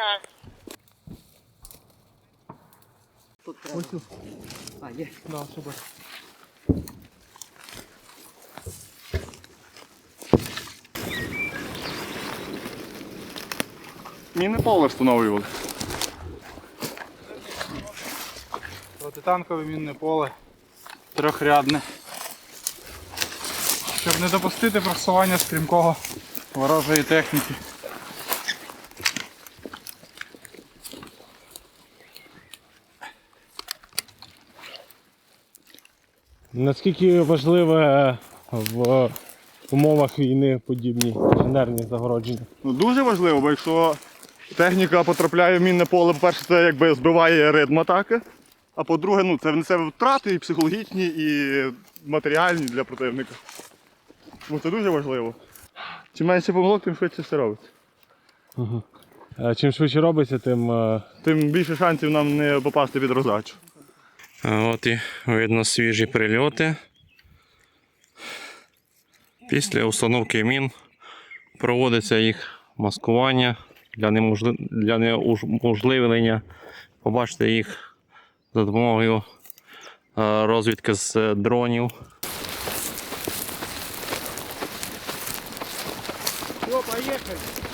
дня. Тут треба. Ось. А, є. Да, супер. Міни поле встановлювали. Протитанкове мінне поле трьохрядне. Щоб не допустити просування стрімкого ворожої техніки. Наскільки важливе в умовах війни подібні інженерні загородження? Ну, дуже важливо, бо якщо техніка потрапляє в мінне поле, по-перше, це якби збиває ритм атаки. А по-друге, ну, це внесе втрати і психологічні, і матеріальні для противника. Ну, це дуже важливо. Чим менше помилок, тим швидше все робиться. Е, Чим швидше робиться, тим е, Тим більше шансів нам не попасти під роздачу. От і видно свіжі прильоти. Після установки мін проводиться їх маскування для, неможли... для неуможливлення побачити їх за допомогою е, розвідки з е, дронів. Все, поїхали.